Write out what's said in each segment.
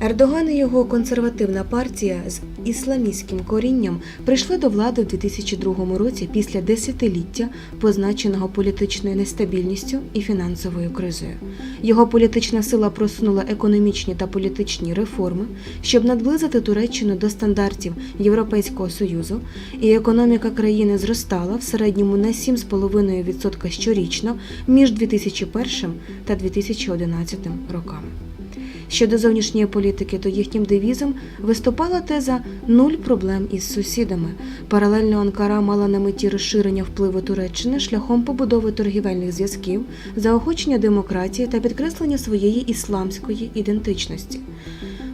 Ердоган і його консервативна партія з ісламістським корінням прийшли до влади в 2002 році після десятиліття, позначеного політичною нестабільністю і фінансовою кризою. Його політична сила просунула економічні та політичні реформи, щоб наблизити Туреччину до стандартів Європейського союзу, і економіка країни зростала в середньому на 7,5% щорічно між 2001 та 2011 роками. Щодо зовнішньої політики, то їхнім девізом виступала теза нуль проблем із сусідами. Паралельно Анкара мала на меті розширення впливу Туреччини шляхом побудови торгівельних зв'язків, заохочення демократії та підкреслення своєї ісламської ідентичності.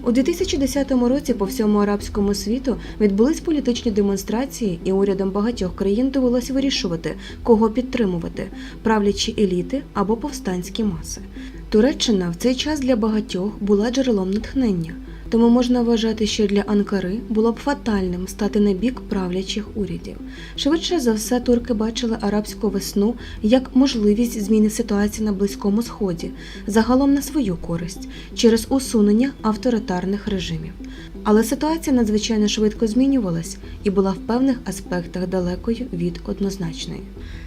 У 2010 році по всьому арабському світу відбулись політичні демонстрації, і урядом багатьох країн довелося вирішувати, кого підтримувати правлячі еліти або повстанські маси. Туреччина в цей час для багатьох була джерелом натхнення, тому можна вважати, що для Анкари було б фатальним стати на бік правлячих урядів. Швидше за все, турки бачили арабську весну як можливість зміни ситуації на Близькому Сході, загалом на свою користь через усунення авторитарних режимів. Але ситуація надзвичайно швидко змінювалась і була в певних аспектах далекою від однозначної.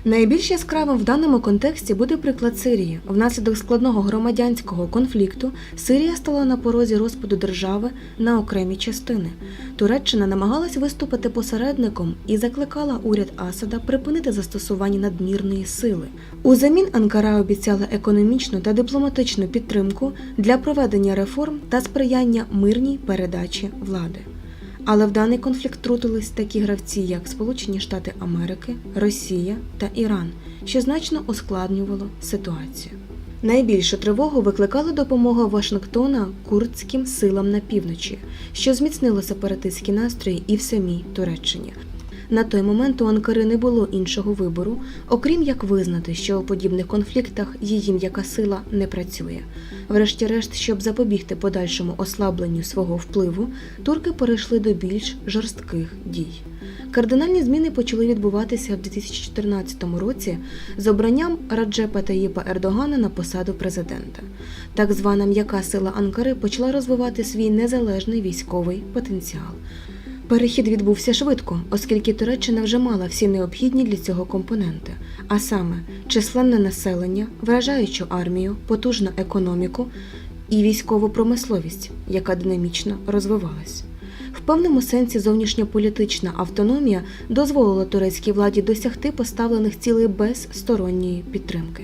Найбільш яскравим в даному контексті буде приклад Сирії. Внаслідок складного громадянського конфлікту Сирія стала на порозі розпаду держави на окремі частини. Туреччина намагалась виступити посередником і закликала уряд Асада припинити застосування надмірної сили. Узамін Анкара обіцяла економічну та дипломатичну підтримку для проведення реформ та сприяння мирній передачі влади. Але в даний конфлікт трутились такі гравці, як Сполучені Штати Америки, Росія та Іран, що значно ускладнювало ситуацію. Найбільшу тривогу викликала допомога Вашингтона курдським силам на півночі, що зміцнило сепаратистські настрої і в самій Туреччині. На той момент у Анкари не було іншого вибору, окрім як визнати, що у подібних конфліктах її м'яка сила не працює. Врешті-решт, щоб запобігти подальшому ослабленню свого впливу, турки перейшли до більш жорстких дій. Кардинальні зміни почали відбуватися в 2014 році з обранням Раджепа Таїпа Ердогана на посаду президента. Так звана м'яка сила Анкари почала розвивати свій незалежний військовий потенціал. Перехід відбувся швидко, оскільки Туреччина вже мала всі необхідні для цього компоненти, а саме численне населення, вражаючу армію, потужну економіку і військову промисловість, яка динамічно розвивалась. Певному сенсі зовнішньополітична автономія дозволила турецькій владі досягти поставлених цілей без сторонньої підтримки.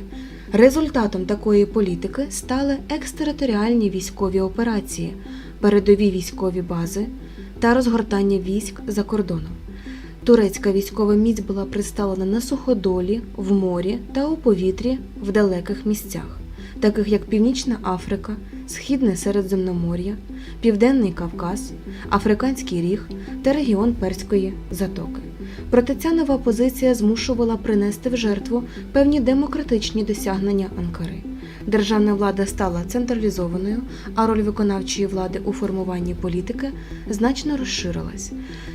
Результатом такої політики стали екстериторіальні військові операції, передові військові бази та розгортання військ за кордоном. Турецька військова міць була представлена на суходолі, в морі та у повітрі в далеких місцях, таких як Північна Африка, Східне Середземномор'я, Південний Кавказ, Африканський Ріг та регіон Перської затоки. Проте ця нова позиція змушувала принести в жертву певні демократичні досягнення Анкари. Державна влада стала централізованою, а роль виконавчої влади у формуванні політики значно розширилась.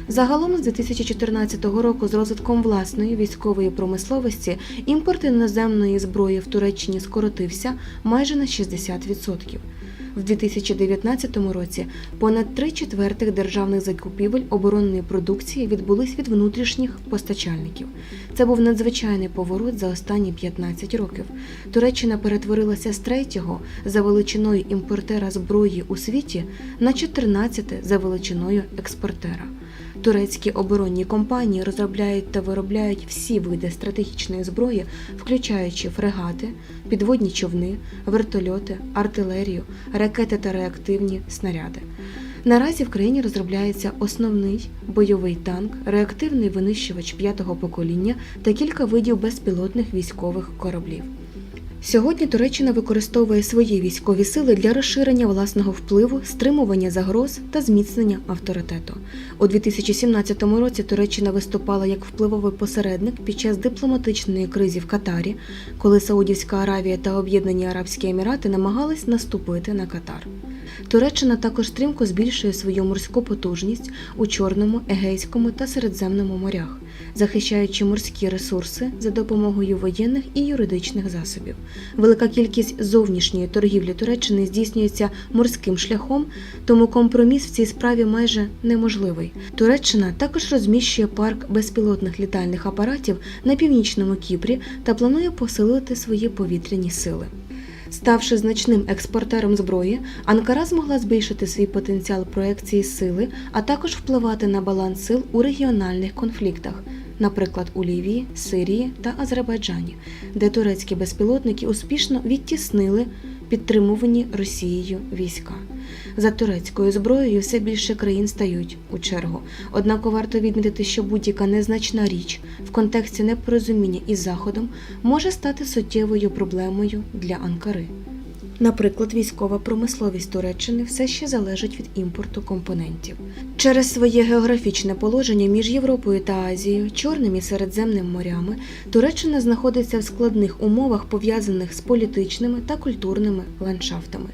Загалом з 2014 року з розвитком власної військової промисловості імпорт іноземної зброї в Туреччині скоротився майже на 60%. В 2019 році понад три четвертих державних закупівель оборонної продукції відбулись від внутрішніх постачальників. Це був надзвичайний поворот за останні 15 років. Туреччина перетворилася з третього за величиною імпортера зброї у світі на 14 за величиною експортера. Турецькі оборонні компанії розробляють та виробляють всі види стратегічної зброї, включаючи фрегати, підводні човни, вертольоти, артилерію, ракети та реактивні снаряди. Наразі в країні розробляється основний бойовий танк, реактивний винищувач п'ятого покоління та кілька видів безпілотних військових кораблів. Сьогодні Туреччина використовує свої військові сили для розширення власного впливу, стримування загроз та зміцнення авторитету. У 2017 році Туреччина виступала як впливовий посередник під час дипломатичної кризи в Катарі, коли Саудівська Аравія та Об'єднані Арабські Емірати намагались наступити на Катар. Туреччина також стрімко збільшує свою морську потужність у Чорному, Егейському та Середземному морях. Захищаючи морські ресурси за допомогою воєнних і юридичних засобів. Велика кількість зовнішньої торгівлі Туреччини здійснюється морським шляхом, тому компроміс в цій справі майже неможливий. Туреччина також розміщує парк безпілотних літальних апаратів на північному Кіпрі та планує посилити свої повітряні сили. Ставши значним експортером зброї, Анкара змогла збільшити свій потенціал проекції сили, а також впливати на баланс сил у регіональних конфліктах, наприклад, у Лівії, Сирії та Азербайджані, де турецькі безпілотники успішно відтіснили підтримувані Росією війська. За турецькою зброєю все більше країн стають у чергу. Однак варто відмітити, що будь-яка незначна річ в контексті непорозуміння із Заходом може стати суттєвою проблемою для Анкари. Наприклад, військова промисловість Туреччини все ще залежить від імпорту компонентів. Через своє географічне положення між Європою та Азією, Чорним і Середземним морями, Туреччина знаходиться в складних умовах, пов'язаних з політичними та культурними ландшафтами.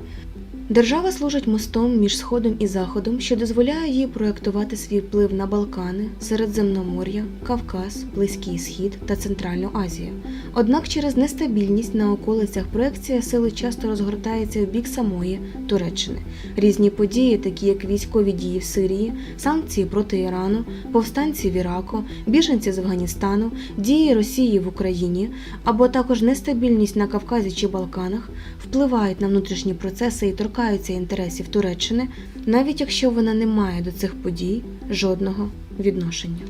Держава служить мостом між Сходом і Заходом, що дозволяє їй проєктувати свій вплив на Балкани, Середземномор'я, Кавказ, Близький Схід та Центральну Азію. Однак через нестабільність на околицях проекція сили часто розгортається в бік самої Туреччини. Різні події, такі як військові дії в Сирії, санкції проти Ірану, повстанці в Іраку, біженці з Афганістану, дії Росії в Україні або також нестабільність на Кавказі чи Балканах впливають на внутрішні процеси і торкаються інтересів Туреччини, навіть якщо вона не має до цих подій жодного відношення.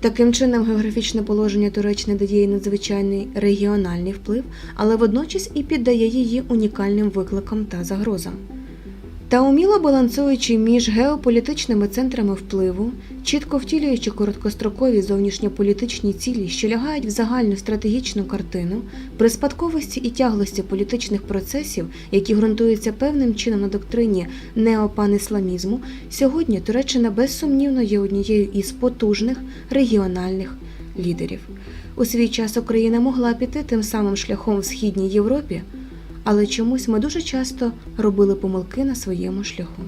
Таким чином, географічне положення Туреччини дає надзвичайний регіональний вплив, але водночас і піддає її унікальним викликам та загрозам. Та уміло балансуючи між геополітичними центрами впливу, чітко втілюючи короткострокові зовнішньополітичні цілі, що лягають в загальну стратегічну картину, при спадковості і тяглості політичних процесів, які ґрунтуються певним чином на доктрині неопанісламізму, сьогодні Туреччина безсумнівно є однією із потужних регіональних лідерів. У свій час Україна могла піти тим самим шляхом в Східній Європі, але чомусь ми дуже часто робили помилки на своєму шляху.